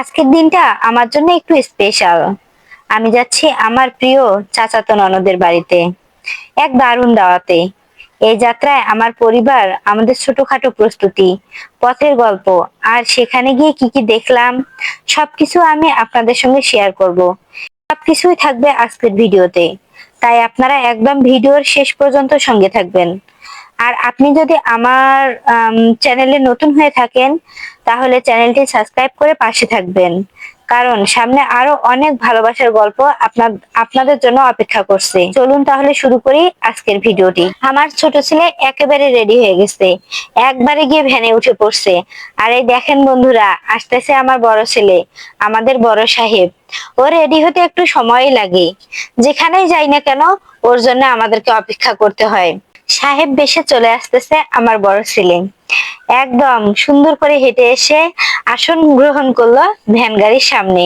আজকের দিনটা আমার জন্য একটু স্পেশাল আমি যাচ্ছি আমার প্রিয় চাচাতো ননদের বাড়িতে, এক দারুণ দাওয়াতে। এই যাত্রায় আমার পরিবার, আমাদের ছোটখাটো প্রস্তুতি, পথের গল্প আর সেখানে গিয়ে কি কি দেখলাম, সবকিছু আমি আপনাদের সঙ্গে শেয়ার করব। সবকিছুই থাকবে আজকের ভিডিওতে। তাই আপনারা একদম ভিডিওর শেষ পর্যন্ত সঙ্গে থাকবেন। আর আপনি যদি আমার চ্যানেলে নতুন হয়ে থাকেন, তাহলে চ্যানেলটি সাবস্ক্রাইব করে পাশে থাকবেন। কারণ সামনে আরও অনেক ভালোবাসার গল্প আপনার আপনাদের জন্য অপেক্ষা করছে। চলুন তাহলে শুরু করি আজকের ভিডিওটি। আমার ছোট ছেলে একেবারে রেডি হয়ে গেছে। একবারে গিয়ে ভ্যানে উঠে পড়ছে। আর এই দেখেন বন্ধুরা, আসতেছে আমার বড় ছেলে, আমাদের বড় সাহেব। ও রেডি হতে একটু সময় লাগে। যেখানেই যাই না কেন, ওর জন্য আমাদেরকে অপেক্ষা করতে হয়। সাহেব বেশে চলে আসতেছে আমার বড় ছেলে। একদম সুন্দর করে হেঁটে এসে আসন গ্রহণ করল ভ্যান গাড়ির সামনে।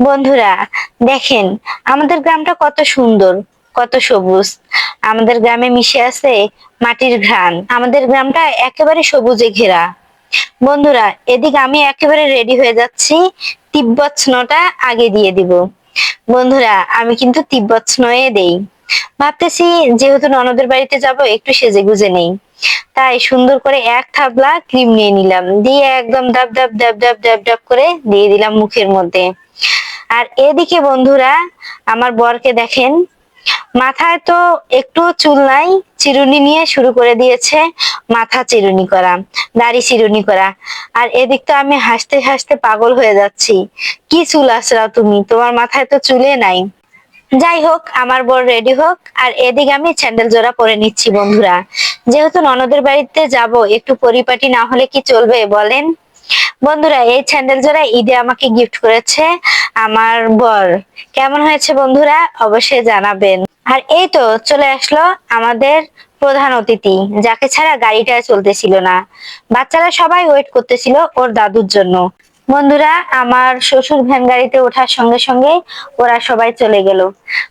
বন্ধুরা, দেখেন, আমাদের গ্রামটা কত সুন্দর, কত সবুজ। আমাদের গ্রামে মিশে আছে মাটির ঘ্রাণ। আমাদের গ্রামটা একেবারে সবুজে ঘেরা। বন্ধুরা, এদিকে আমি একেবারে রেডি হয়ে যাচ্ছি, তিব্বত স্নোটা আগে দিয়ে দিব। বন্ধুরা, আমি কিন্তু তিব্বত স্নোয়ে দেই। ভাবতেছি যেহেতু ননদের বাড়িতে যাব, একটু সেজে গুজে নেই। তাই সুন্দর করে এক থাবলা ক্রিম নিয়ে নিলাম। দিয়ে একদম ডাব ডাব ডাব ডাব ডাব ডাব করে দিয়ে দিলাম মুখের মধ্যে। আর এদিকে বন্ধুরা, আমার বরকে দেখেন, মাথায় তো একটু চুল নাই, চিরুনি নিয়ে শুরু করে দিয়েছে মাথা চিরুনি করা, দাড়ি চিরুনি করা। আর এদিক তো আমি হাসতে হাসতে পাগল হয়ে যাচ্ছি। কি চুল আসরাও তুমি? তোমার মাথায় তো চুলে নাই। যাই হোক, আমার বর রেডি হোক, আর এদিকে আমি স্যান্ডেল জোড়া পরে নিচ্ছি বন্ধুরা। যেহেতু ননদের বাড়িতে যাব, একটু পরিপাটি না হলে কি চলবে বলেন? বন্ধুরা, এই স্যান্ডেল জোড়া ঈদে আমাকে গিফট করেছে আমার বর। কেমন হয়েছে বন্ধুরা? অবশ্যই জানাবেন। আর এই তো চলে আসলো আমাদের প্রধান অতিথি, যাকে ছাড়া গাড়িটা চলতেছিল না। বাচ্চারা সবাই ওয়েট করতেছিল ওর দাদুর জন্য। বন্ধুরা, আমার শ্বশুর ভ্যান গাড়িতে ওঠার সঙ্গে সঙ্গে ওরা সবাই চলে গেল।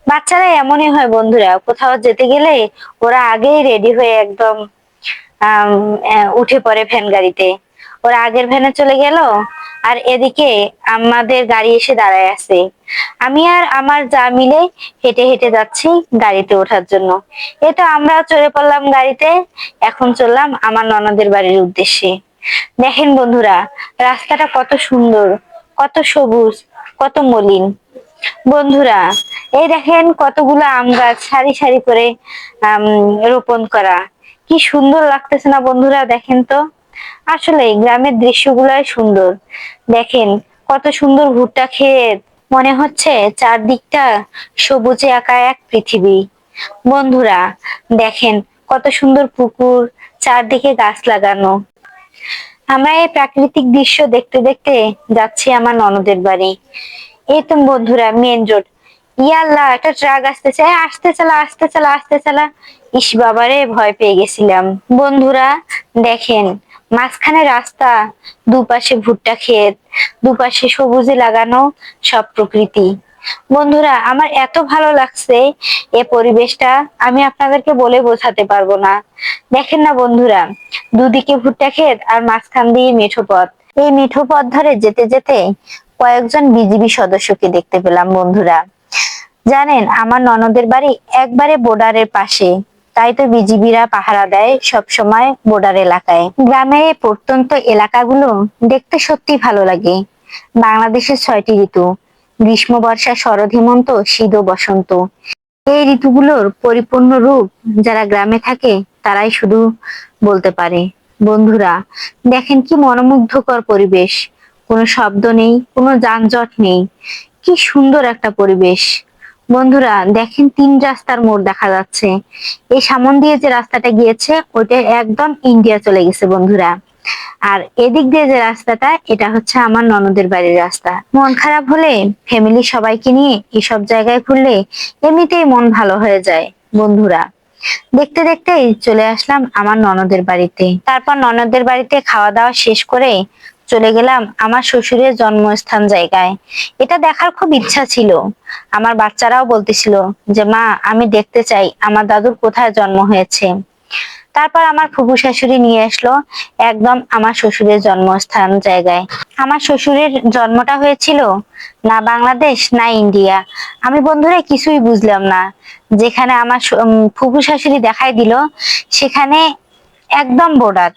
বাচ্চারা এমনই হয় বন্ধুরা, কোথাও যেতে গেলে ওরা আগেই রেডি হয়ে একদম উঠে পড়ে ভ্যান গাড়িতে। ওরা আগের ভ্যানে চলে গেল, আর এদিকে আমাদের গাড়ি এসে দাঁড়ায় আছে। আমি আর আমার যা মিলে হেঁটে হেঁটে যাচ্ছি গাড়িতে ওঠার জন্য। এই তো আমরা চলে পড়লাম গাড়িতে, এখন চললাম আমার ননদের বাড়ির উদ্দেশ্যে। দেখেন বন্ধুরা রাস্তাটা কত সুন্দর, কত সবুজ, কত মলিন। বন্ধুরা, এই দেখেন কতগুলো আম গাছ সারি সারি করে রোপণ করা। কি সুন্দর লাগতেছে না বন্ধুরা, দেখেন তো। আসলে গ্রামের দৃশ্যগুলাই সুন্দর। দেখেন কত সুন্দর ভুট্টা ক্ষেত। মনে হচ্ছে চারদিকটা সবুজে আঁকা এক পৃথিবী। বন্ধুরা, দেখেন কত সুন্দর পুকুর, চারদিকে গাছ লাগানো। আমরা এই প্রাকৃতিক দৃশ্য দেখতে দেখতে যাচ্ছি আমার ননদের বাড়ি। এই তো বন্ধুরা মেন রোড ইয়াল্লাহ একটা ট্রাক আসতেছে। আসতে চালা আসতে চালা আসতে চালা। ইস বাবারে, ভয় পেয়ে গেছিলাম। বন্ধুরা, দেখেন, মাঝখানে রাস্তা, দুপাশে ভুট্টা ক্ষেত, দুপাশে সবুজে লাগানো সব প্রকৃতি। বন্ধুরা, আমার এত ভালো লাগছে এ পরিবেশটা, আমি আপনাদেরকে বলে বোঝাতে পারব না। দেখেন না বন্ধুরা, দুদিকে ভুট্টা ক্ষেত আর মাঝখান দিয়ে মিঠো পথ। এই মিঠো পথ ধরে যেতে যেতে কয়েকজন বিজিবি সদস্যকে দেখতে পেলাম বন্ধুরা। জানেন, আমার ননদের বাড়ি একবারে বর্ডারের পাশে। তাই তো বিজিবিরা পাহারা দেয় সব সময় বর্ডার এলাকায়। গ্রামের প্রত্যন্ত এলাকাগুলো দেখতে সত্যি ভালো লাগে। বাংলাদেশের ছয়টি ঋতু। গ্রীষ্ম বর্ষা শরৎ হেমন্ত শীত ও বসন্ত এই ঋতুগুলোর পরিপূর্ণ রূপ যারা গ্রামে থাকে, তারাই শুধু বলতে পারে। বন্ধুরা, দেখেন কি মনোমুগ্ধকর পরিবেশ। কোনো শব্দ নেই, কোনো যানজট নেই। কি সুন্দর একটা পরিবেশ। বন্ধুরা, দেখেন তিন রাস্তার মোড় দেখা যাচ্ছে। এই সামন দিয়ে যে রাস্তাটা গিয়েছে, ওইটা একদম ইন্ডিয়া চলে গেছে, বন্ধুরা। আর এদিক দিয়ে যে রাস্তাটা, এটা হচ্ছে আমার ননদের বাড়ির রাস্তা। মন খারাপ হলে ফ্যামিলি সবাইকে নিয়ে এসব জায়গায় ঘুরলে এমনিতেই মন ভালো হয়ে যায়, বন্ধুরা। দেখতে দেখতেই চলে আসলাম আমার ননদের বাড়িতে। তারপর ননদের বাড়িতে খাওয়া দাওয়া শেষ করে চলে গেলাম আমার শ্বশুরের জন্মস্থান জায়গায়। এটা দেখার খুব ইচ্ছা ছিল। আমার বাচ্চারাও বলতেছিল যে, মা, আমি দেখতে চাই, আমার দাদুর কোথায় জন্ম হয়েছে? তারপর আমার ফুফু শাশুড়ি নিয়ে আসলো একদম আমার শ্বশুরের জন্মস্থান জায়গায়। আমার শ্বশুরের জন্মটা হয়েছিল না বাংলাদেশ, না ইন্ডিয়া। আমি বন্ধুরা কিছুই বুঝলাম না। যেখানে আমার ফুফু শাশুড়ি দেখাই দিল, সেখানে একদম বর্ডার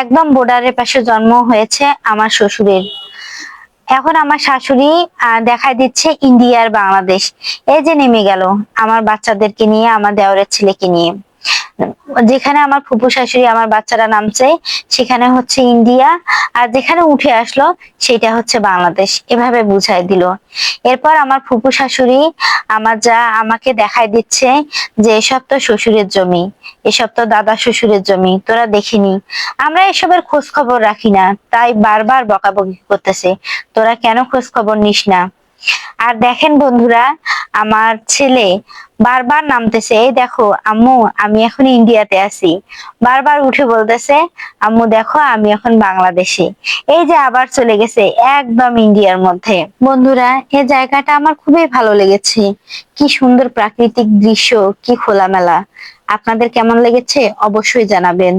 একদম বর্ডারের পাশে জন্ম হয়েছে আমার শ্বশুরের। এখন আমার শাশুড়ি দেখাই দিচ্ছে ইন্ডিয়ার বাংলাদেশ। এই যে নেমে গেল আমার বাচ্চাদেরকে নিয়ে, আমার দেওরের ছেলেকে নিয়ে। যেখানে আমার ফুপু শাশুড়ি আমার বাচ্চারা নামছে, সেখানে হচ্ছে ইন্ডিয়া। আর যেখানে উঠে আসলো, সেটা হচ্ছে বাংলাদেশ। এভাবে বুঝাই দিল। এরপর আমার ফুপু শাশুড়ি, আমার যা আমাকে দেখাই দিচ্ছে যে এসব তো শ্বশুরের জমি, এসব তো দাদা শ্বশুরের জমি, তোরা দেখিনি আমরা এসবের খোঁজ খবর রাখি না, তাই বারবার বকাবকি করতেছে। তোরা কেন খোঁজ খবর নিস না? আর দেখেন বন্ধুরা আমার ছেলে বারবার নামতেছে, এই দেখো, আম্মু, আমি এখন ইন্ডিয়াতে আছি। বারবার উঠে বলতেছে, আম্মু, দেখো, আমি এখন বাংলাদেশে। এই যে আবার চলে গেছে একদম ইন্ডিয়ার মধ্যে। বন্ধুরা এই জায়গাটা আমার খুবই ভালো লেগেছে। কি সুন্দর প্রাকৃতিক দৃশ্য, কি খোলামেলা। আপনাদের কেমন লেগেছে? অবশ্যই জানাবেন।